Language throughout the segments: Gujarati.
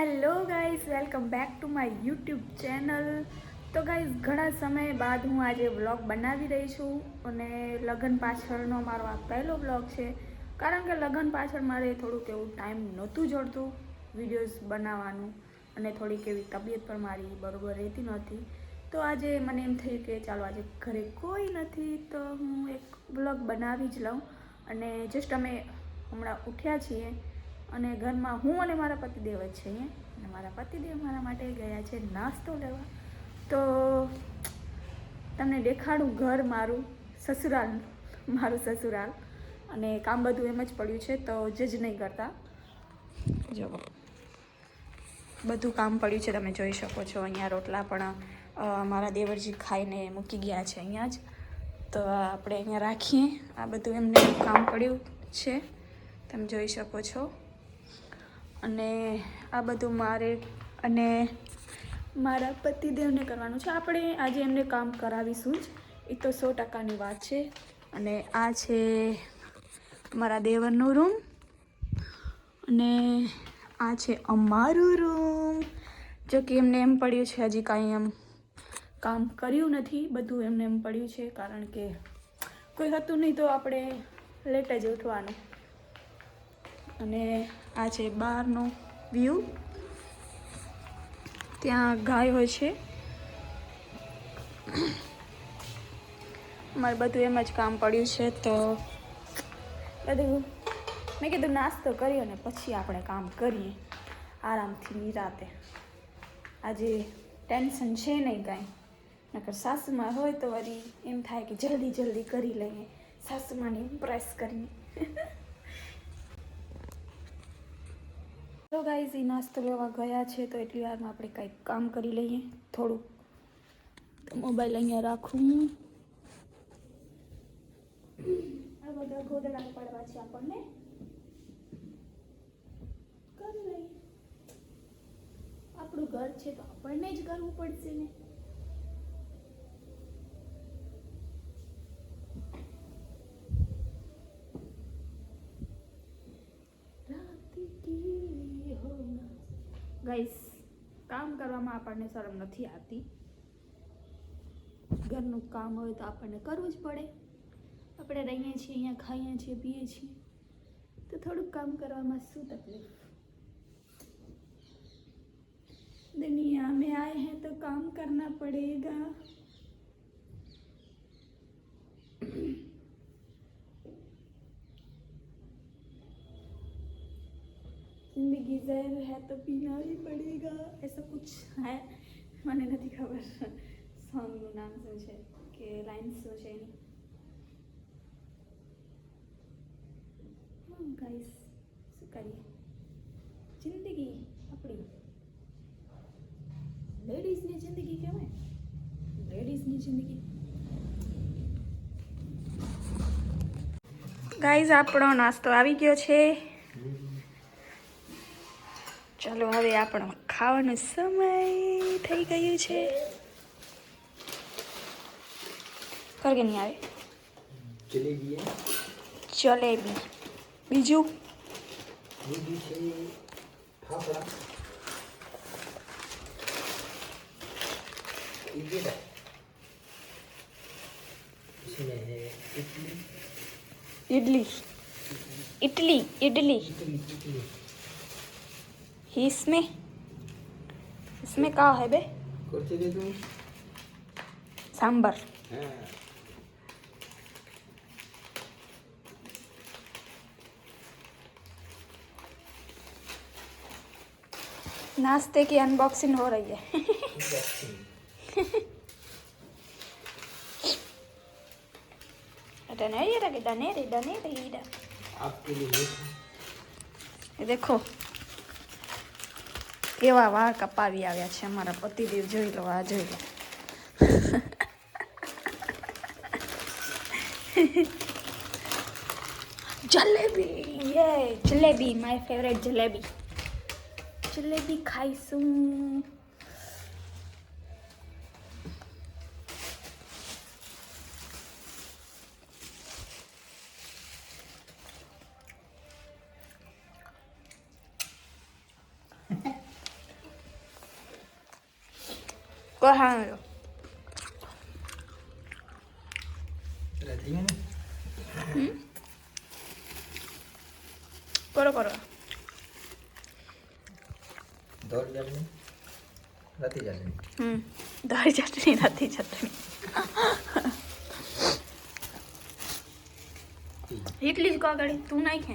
Hello guys welcome back to my YouTube channel તો ગાઈઝ ઘણા સમય બાદ હું આજે વ્લોગ બનાવી રહી છું અને લગ્ન પાછળનો મારો આ પહેલો વ્લોગ છે. કારણ કે લગ્ન પાછળ મારે થોડુંક એવું ટાઈમ નહોતું જોડતું વિડીયોઝ બનાવવાનું અને થોડીક એવી તબિયત પણ મારી બરોબર રહેતી નહોતી. તો આજે મને એમ થયું કે ચાલો આજે ઘરે કોઈ નથી તો હું એક વ્લોગ બનાવી જ લઉં. અને જસ્ટ અમે હમણાં ઉઠ્યા છીએ અને ઘરમાં હું અને મારા પતિદેવ જ છીએ. અને મારા પતિદેવ મારા માટે ગયા છે નાસ્તો લેવા. તો તમને દેખાડું ઘર મારું, સસુરાલ મારું સસુરાલ. અને કામ બધું એમ જ પડ્યું છે, તો જજ નહીં કરતા. જો, બધું કામ પડ્યું છે, તમે જોઈ શકો છો, અહીંયા રોટલા પણ મારા દેવરજી ખાઈને મૂકી ગયા છે અહીંયા જ. તો આપણે અહીંયા રાખીએ. આ બધું એમને કામ પડ્યું છે, તમે જોઈ શકો છો. અને આ બધું મારે અને મારા પતિદેવને કરવાનું છે. આપણે આજે એમને કામ કરાવીશું જ. એ તો સો ટકાની વાત છે. અને આ છે મારા દેવરનો રૂમ. અને આ છે અમારું રૂમ. જો કે એમને એમ પડ્યું છે, હજી કાંઈ એમ કામ કર્યું નથી. બધું એમને એમ પડ્યું છે, કારણ કે કોઈ હતું નહીં તો આપણે લેટ જ ઉઠવાનું. અને આ છે બહારનો વ્યૂ. ત્યાં ગાય હોય છે. મારે બધું એમ જ કામ પડ્યું છે તો બધું મેં કીધું નાસ્તો કર્યો ને પછી આપણે કામ કરીએ. આરામથી નિરાતે. આજે ટેન્શન છે નહીં કાંઈ. નકર સાસુમાં હોય તો વળી એમ થાય કે જલ્દી જલ્દી કરી લઈએ. સાસુમાને ઇમ્પ્રેસ કરીને તો ગાઈઝ એ નાસ્તો લેવા ગયા છે, તો એટલી વારમાં આપણે કંઈક કામ કરી લઈએ. થોડુંક તો મોબાઈલ અહીંયા રાખું આ બધા ગોદડા પડવા છે આપણને. કરી લઈએ. આપણું ઘર છે, તો આપણને જ કરવું પડશે ને ગાઈસ કામ કરવામાં આપણને શરમ નથી આવતી. ઘરનું કામ હોય તો આપણને કરવું જ પડે. આપણે રહીએ છીએ, અહીંયા ખાઈએ છીએ, પીએ છીએ. તો થોડુંક કામ કરવામાં શું તકલીફ? દુનિયા મેં આએ હે તો કામ કરના પડેગા. જિંદગી ઝેર હે તો પીના હી પડેગા એસા કુછ હે મને નથી ખબર સોંગનું નામ શું છે? કે લાઈન શું છે? એની ગાઈસ શું કરીએ? જિંદગી આપણી. લેડીઝની જિંદગી કહેવાય લેડીઝની જિંદગી. ગાઈઝ આપણો નાસ્તો આવી ગયો છે. ચાલો હવે આપણો ખાવાનો સમય થઈ ગયો છે. કરગે નહીં આવે. જલેબી બીજું? ઇડલી ઇડલી ઇડલી ઇડલી ही इसमें। इसमें का है बे? सांबर। हाँ। नाश्ते की अनबॉक्सिंग हो रही है। डनेरी डनेरी डनेरी देखो। કેવા વાળ કપાવી આવ્યા છે અમારા પતિદેવ. જોઈ લો, આ જોઈ લો. જલેબી, યે, જલેબી માય ફેવરેટ જલેબી. જલેબી ખાઈશું. કોઈ હા નહીં એટલે થઈ ગયું ને કરો કરો દોડ ચટણી નથી ચટણી હમ દહીં ચટણી નથી ચટણી એટલી જ કાગળી તું નાખે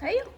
થયું ક્યાં?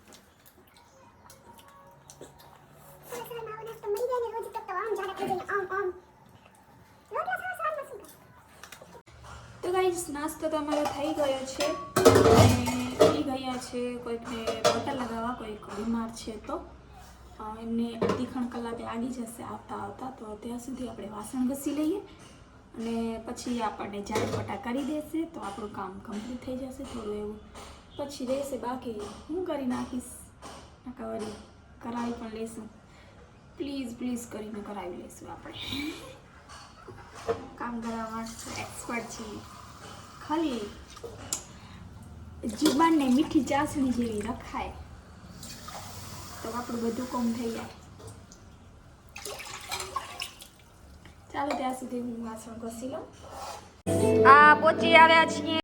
તો નાસ્તો તો અમારો થઈ ગયો છે? એ ગયા છે કોઈકને બટર લગાવવા, કોઈક બીમાર છે તો. એમને અડધી ખણ કલાકે લાગી જશે આવતા આવતા, તો ત્યાં સુધી આપણે વાસણ ઘસી લઈએ. અને પછી આપણને ઝાડપટા કરી દેશે, તો આપણું કામ કમ્પ્લીટ થઈ જશે, થોડું એવું. પછી રહેશે બાકી. હું કરી નાખીશ? નકા વળી કરાવી પણ લેશું. પ્લીઝ પ્લીઝ કરીને કરાવી લેશું આપણે. કામ કરવા માટે એક્સપર્ટ છીએ. ખાલી જુબાનને મીઠી ચાસણી જેવી રખાય. તો આપણું બધું કોમ થઈ જાય. ચાલો, ત્યાં સુધી હું વાસણ ઘસી લઉં. આ પોચી આવ્યા છીએ.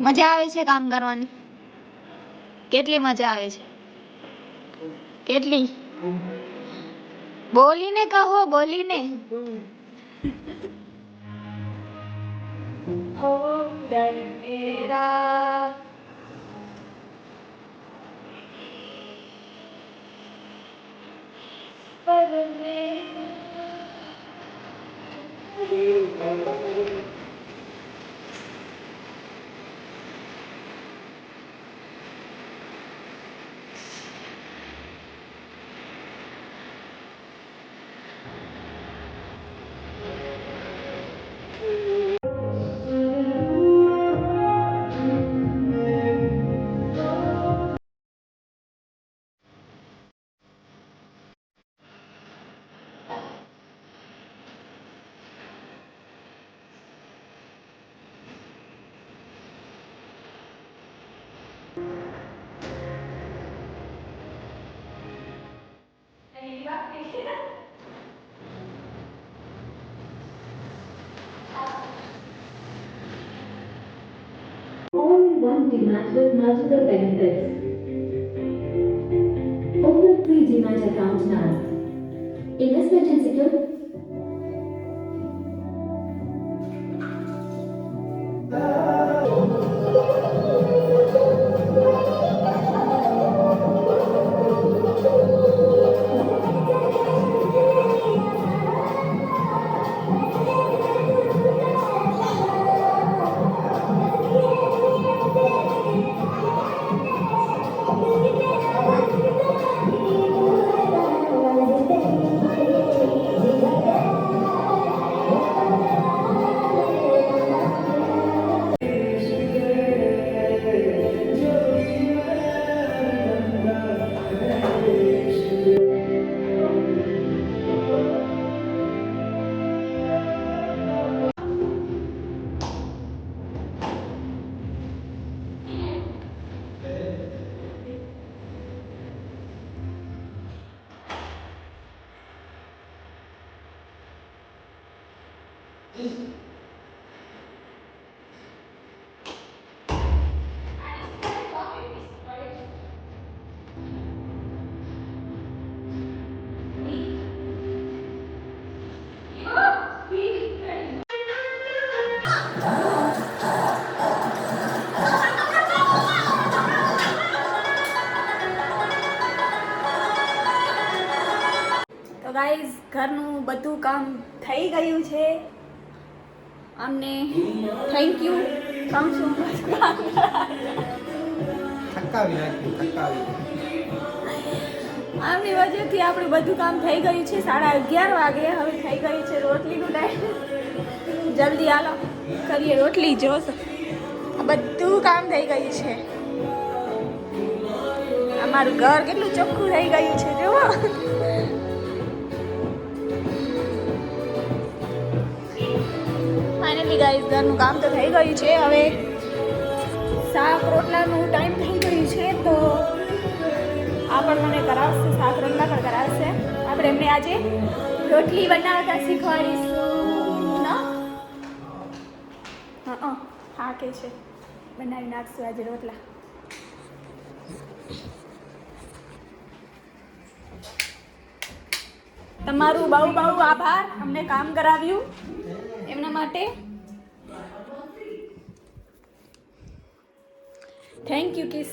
મજા આવે છે કામ કરવાની? કેટલી મજા આવે છે? કેટલી? બોલીને કહો, બોલીને. હો મેરા. Match with magical benefits. Open 3G Match account now. Investment in secure guys ઘરનું બધું કામ થઈ ગયું છે. અમને થેન્ક યુ કમ થકાવી આમની વજહથી આપણું બધું કામ થઈ ગયું છે. સાડા અગિયાર વાગે હવે થઈ ગયું છે રોટલીનું ટાઈમ. જલ્દી હાલો કરીએ રોટલી જોશ બધું કામ થઈ ગયું છે. અમારું ઘર કેટલું ચોખ્ખું થઈ ગયું છે જુઓ. ફાઇનલી ગાઈસ ઘરનું કામ તો થઈ ગયું છે. હવે શાક રોટલાનું ટાઈમ થઈ ગયું છે, તો આ પણ મને કરાવશે, શાક રોટલા પણ કરાવશે. આપણે એમને આજે રોટલી બનાવતા શીખવાડીશું હા હા કે છે. બનાવી નાખશું આજે રોટલા. તમારું બહુ બહુ આભાર, અમને કામ કરાવ્યું એમના માટે. થેન્ક યુ કિસ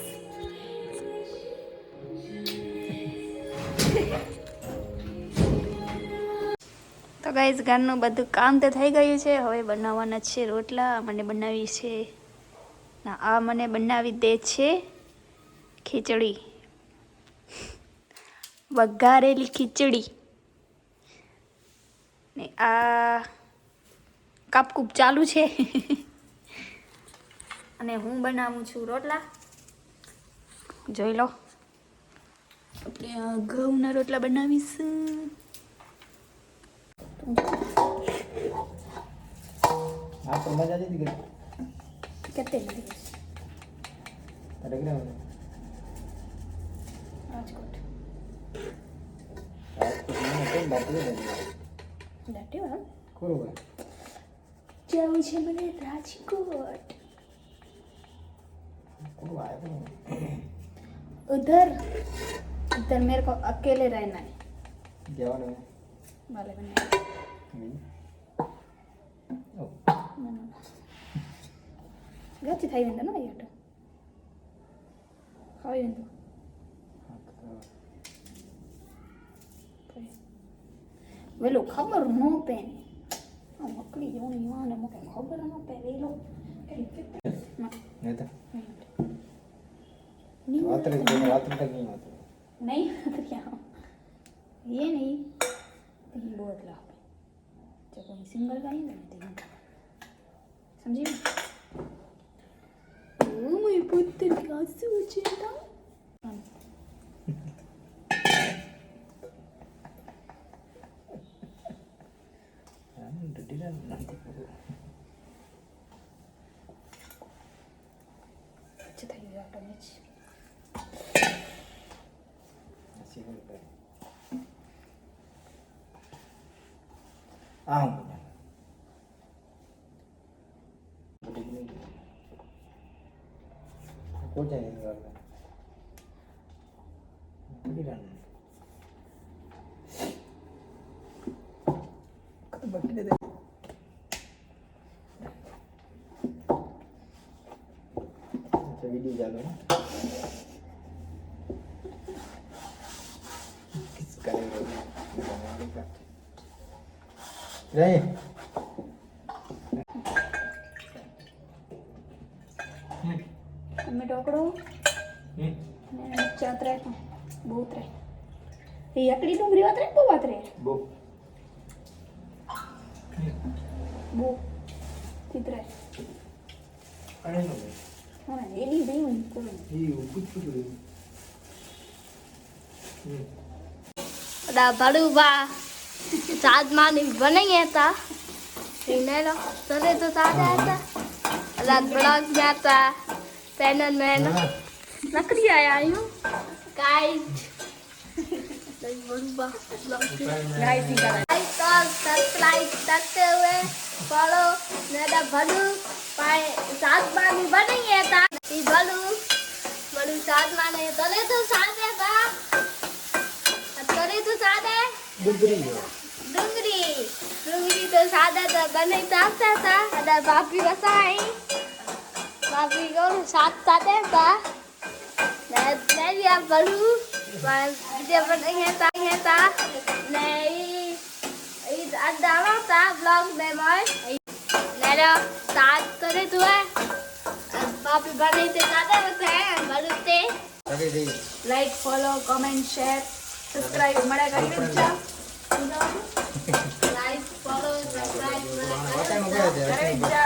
તો ગાઈઝ ઘરનું બધું કામ તો થઈ ગયું છે. હવે બનાવવાના છે રોટલા, મને બનાવી છે. ના, આ મને બનાવી દે છે ખીચડી. વઘારેલી ખીચડી. ને આ કાપકૂપ ચાલુ છે. અને હું બનાવું છું રોટલા. જોઈ લો. આપણે ઘઉંના રોટલા બનાવીશું. રાજકોટ રાજકોટ જવું છે મને રાજકોટ उधर उधर मेरे को अकेले रहना है वाले ગચી થઈ વેંદનો યાટ ખાઈ વેંદો વેલો ખબર નો પેન. મકડી જોની વાને મને ખબર નો પેન. વેલો. નેતા ರಾತ್ರಿ ರಾತ್ರಿ ತಗ್ಗಿ ಮಾತ್ರ नहीं तो क्या ये नहीं तो ये बहुत लाभ जब हम सिंगल का ही नहीं देंगे समझिए ओ मेरे पुत्र क्या सोचे था अच्छा था ये आटा मिर्च રહેવાનું. બાકી દે. અચ્છા, વીડિયો ચાલુ હે? કિસ કરેગા? જય અમે ઢોકળો ને ચાતરે બહુ ઉતરે એ એકડી ડુંગળી વાતરે બહુ વાતરે? બહુ. બહુ. ચિત્રે અરે નો ભાઈ હા ભઈ કોણ? એ જ હમ અડા બડુબા સાદમાની બનાઈએ હતા ઇનેલો સરે તો સાદા હતા અડા બ્લોગ જાતા ચેનલ મેન હા. નકરી આયા આયું ગાઈસ બડુબા બ્લોગ ગાઈસ ની કરા लाइक और सब्सक्राइब करते हुए फॉलो मेरा भलू पाए सात मानी बनेंगे था ये भलू भलू सात माने तले तो सादे था ડુંગળી તો સાદા. ડુંગળી. ડુંગળી. ડુંગળી તો સાદા તો બને તાપતા હતા. અને ભાભી વસાઈ. ભાભી કહું સાત સાથે હતા ને આ ભલું. પણ બીજા પણ હતા હતા. ને એ દાવા હતા બ્લોગ મેં મળે મેરા સાત કરે તું હે. ભાભી બને તે સાદા હતા ભલું તે. Like follow comment share subscribe મળે કરી દેજો લાઈક ફોલો સબસ્ક્રાઇબ કરે વાટાણું